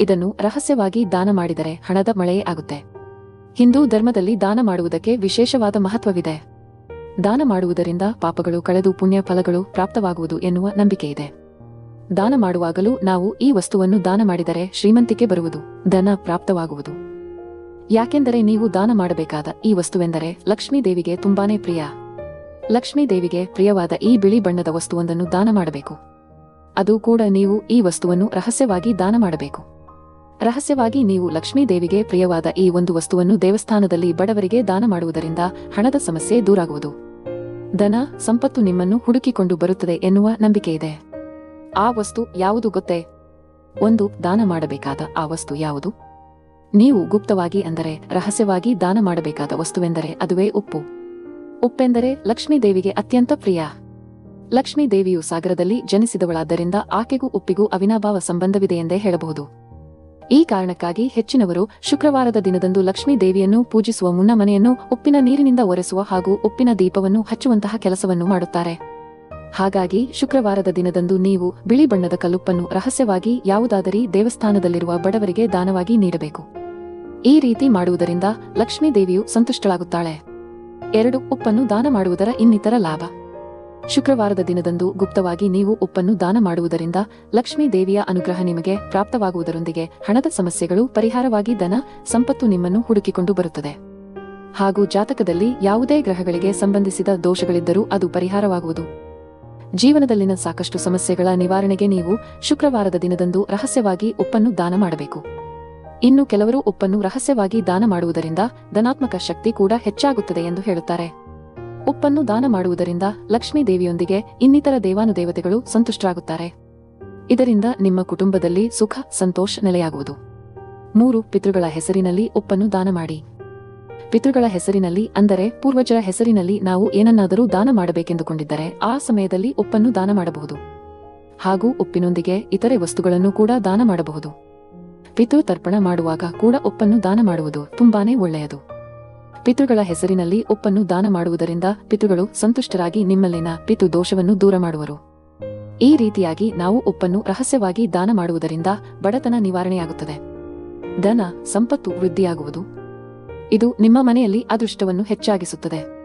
ಇದನ್ನು ರಹಸ್ಯವಾಗಿ ದಾನ ಮಾಡಿದರೆ ಹಣದ ಮಳೆಯೇ ಆಗುತ್ತೆ. ಹಿಂದೂ ಧರ್ಮದಲ್ಲಿ ದಾನ ಮಾಡುವುದಕ್ಕೆ ವಿಶೇಷವಾದ ಮಹತ್ವವಿದೆ. ದಾನ ಮಾಡುವುದರಿಂದ ಪಾಪಗಳು, ಕಳೆದು ಪುಣ್ಯ ಫಲಗಳು ಪ್ರಾಪ್ತವಾಗುವುದು ಎನ್ನುವ ಇದೆ ದಾನ ಮಾಡುವಾಗಲೂ ನಾವು ಈ ವಸ್ತುವನ್ನು ದಾನ ಮಾಡಿದರೆ ಶ್ರೀಮಂತಿಕೆ ಬರುವುದು, ಧನ ಪ್ರಾಪ್ತವಾಗುವುದು. ಯಾಕೆಂದರೆ ನೀವು ದಾನ ಮಾಡಬೇಕಾದ ಈ ವಸ್ತುವೆಂದರೆ ಲಕ್ಷ್ಮೀ ದೇವಿಗೆ ತುಂಬಾನೇ ಪ್ರಿಯ. ಲಕ್ಷ್ಮೀ ದೇವಿಗೆ ಪ್ರಿಯವಾದ ಈ ಬಿಳಿ ಬಣ್ಣದ ವಸ್ತುವೊಂದನ್ನು ದಾನ ಮಾಡಬೇಕು. ಅದು ಕೂಡ ನೀವು ಈ ವಸ್ತುವನ್ನು ರಹಸ್ಯವಾಗಿ ದಾನ ಮಾಡಬೇಕು. ರಹಸ್ಯವಾಗಿ ನೀವು ಲಕ್ಷ್ಮೀದೇವಿಗೆ ಪ್ರಿಯವಾದ ಈ ಒಂದು ವಸ್ತುವನ್ನು ದೇವಸ್ಥಾನದಲ್ಲಿ ಬಡವರಿಗೆ ದಾನ ಮಾಡುವುದರಿಂದ ಹಣದ ಸಮಸ್ಯೆ ದೂರಾಗುವುದು. ದನ ಸಂಪತ್ತು ನಿಮ್ಮನ್ನು ಹುಡುಕಿಕೊಂಡು ಬರುತ್ತದೆ ಎನ್ನುವ ನಂಬಿಕೆ ಇದೆ. ಆ ವಸ್ತು ಯಾವುದು ಗೊತ್ತೇ? ಒಂದು, ದಾನ ಮಾಡಬೇಕಾದ ಆ ವಸ್ತು ಯಾವುದು? ನೀವು ಗುಪ್ತವಾಗಿ ಅಂದರೆ ರಹಸ್ಯವಾಗಿ ದಾನ ಮಾಡಬೇಕಾದ ವಸ್ತುವೆಂದರೆ ಅದುವೇ ಉಪ್ಪು. ಉಪ್ಪೆಂದರೆ ಲಕ್ಷ್ಮೀದೇವಿಗೆ ಅತ್ಯಂತ ಪ್ರಿಯ. ಲಕ್ಷ್ಮೀದೇವಿಯು ಸಾಗರದಲ್ಲಿ ಜನಿಸಿದವಳಾದ್ದರಿಂದ ಆಕೆಗೂ ಉಪ್ಪಿಗೂ ಅವಿನಾಭಾವ ಸಂಬಂಧವಿದೆಯೆಂದೇ ಹೇಳಬಹುದು. ಈ ಕಾರಣಕ್ಕಾಗಿ ಹೆಚ್ಚಿನವರು ಶುಕ್ರವಾರದ ದಿನದಂದು ಲಕ್ಷ್ಮೀ ದೇವಿಯನ್ನು ಪೂಜಿಸುವ ಮುನ್ನ ಮನೆಯನ್ನು ಉಪ್ಪಿನ ನೀರಿನಿಂದ ಒರೆಸುವ ಹಾಗೂ ಉಪ್ಪಿನ ದೀಪವನ್ನು ಹಚ್ಚುವಂತಹ ಕೆಲಸವನ್ನು ಮಾಡುತ್ತಾರೆ. ಹಾಗಾಗಿ ಶುಕ್ರವಾರದ ದಿನದಂದು ನೀವು ಬಿಳಿ ಬಣ್ಣದ ಕಲ್ಲುಪ್ಪನ್ನು ರಹಸ್ಯವಾಗಿ ಯಾವುದಾದರಿ ದೇವಸ್ಥಾನದಲ್ಲಿರುವ ಬಡವರಿಗೆ ದಾನವಾಗಿ ನೀಡಬೇಕು. ಈ ರೀತಿ ಮಾಡುವುದರಿಂದ ಲಕ್ಷ್ಮೀ ದೇವಿಯು ಸಂತುಷ್ಟಳಾಗುತ್ತಾಳೆ. ಎರಡು ಉಪ್ಪನ್ನು ದಾನ ಮಾಡುವುದರ ಇನ್ನಿತರ ಲಾಭ. ಶುಕ್ರವಾರದ ದಿನದಂದು ಗುಪ್ತವಾಗಿ ನೀವು ಉಪ್ಪನ್ನು ದಾನ ಮಾಡುವುದರಿಂದ ಲಕ್ಷ್ಮೀ ದೇವಿಯ ಅನುಗ್ರಹ ನಿಮಗೆ ಪ್ರಾಪ್ತವಾಗುವುದರೊಂದಿಗೆ ಹಣದ ಸಮಸ್ಯೆಗಳು, ಪರಿಹಾರವಾಗಿ ಧನ ಸಂಪತ್ತು ನಿಮ್ಮನ್ನು ಹುಡುಕಿಕೊಂಡು ಬರುತ್ತದೆ. ಹಾಗೂ ಜಾತಕದಲ್ಲಿ ಯಾವುದೇ ಗ್ರಹಗಳಿಗೆ ಸಂಬಂಧಿಸಿದ ದೋಷಗಳಿದ್ದರೂ ಅದು ಪರಿಹಾರವಾಗುವುದು. ಜೀವನದಲ್ಲಿನ ಸಾಕಷ್ಟು ಸಮಸ್ಯೆಗಳ ನಿವಾರಣೆಗೆ ನೀವು ಶುಕ್ರವಾರದ ದಿನದಂದು ರಹಸ್ಯವಾಗಿ ಉಪ್ಪನ್ನು ದಾನ ಮಾಡಬೇಕು. ಇನ್ನು ಕೆಲವರು ಉಪ್ಪನ್ನು ರಹಸ್ಯವಾಗಿ ದಾನ ಮಾಡುವುದರಿಂದ ಧನಾತ್ಮಕ ಶಕ್ತಿ ಕೂಡ ಹೆಚ್ಚಾಗುತ್ತದೆ ಎಂದು ಹೇಳುತ್ತಾರೆ. ಉಪ್ಪನ್ನು ದಾನ ಮಾಡುವುದರಿಂದ ಲಕ್ಷ್ಮೀ ದೇವಿಯೊಂದಿಗೆ ಇನ್ನಿತರ ದೇವಾನುದೇವತೆಗಳು ಸಂತುಷ್ಟರಾಗುತ್ತಾರೆ. ಇದರಿಂದ ನಿಮ್ಮ ಕುಟುಂಬದಲ್ಲಿ ಸುಖ, ಸಂತೋಷ ನೆಲೆಯಾಗುವುದು. ಮೂರು, ಪಿತೃಗಳ ಹೆಸರಿನಲ್ಲಿ ಉಪ್ಪನ್ನು ದಾನ ಮಾಡಿ. ಪಿತೃಗಳ ಹೆಸರಿನಲ್ಲಿ ಅಂದರೆ ಪೂರ್ವಜರ ಹೆಸರಿನಲ್ಲಿ ನಾವು ಏನನ್ನಾದರೂ ದಾನ ಮಾಡಬೇಕೆಂದುಕೊಂಡಿದ್ದರೆ ಆ ಸಮಯದಲ್ಲಿ ಉಪ್ಪನ್ನು ದಾನ ಮಾಡಬಹುದು. ಹಾಗೂ ಉಪ್ಪಿನೊಂದಿಗೆ ಇತರೆ ವಸ್ತುಗಳನ್ನು ಕೂಡ ದಾನ ಮಾಡಬಹುದು. ಪಿತೃ ತರ್ಪಣ ಮಾಡುವಾಗ ಕೂಡ ಉಪ್ಪನ್ನು ದಾನ ಮಾಡುವುದು ತುಂಬಾನೇ ಒಳ್ಳೆಯದು. ಪಿತೃಗಳ ಹೆಸರಿನಲ್ಲಿ ಉಪ್ಪನ್ನು ದಾನ ಮಾಡುವುದರಿಂದ ಪಿತೃಗಳು ಸಂತುಷ್ಟರಾಗಿ ನಿಮ್ಮಲ್ಲಿನ ಪಿತು ದೋಷವನ್ನು ದೂರ ಮಾಡುವರು. ಈ ರೀತಿಯಾಗಿ ನಾವು ಉಪ್ಪನ್ನು ರಹಸ್ಯವಾಗಿ ದಾನ ಮಾಡುವುದರಿಂದ ಬಡತನ ನಿವಾರಣೆಯಾಗುತ್ತದೆ. ದನ ಸಂಪತ್ತು ವೃದ್ಧಿಯಾಗುವುದು. ಇದು ನಿಮ್ಮ ಮನೆಯಲ್ಲಿ ಅದೃಷ್ಟವನ್ನು ಹೆಚ್ಚಾಗಿಸುತ್ತದೆ.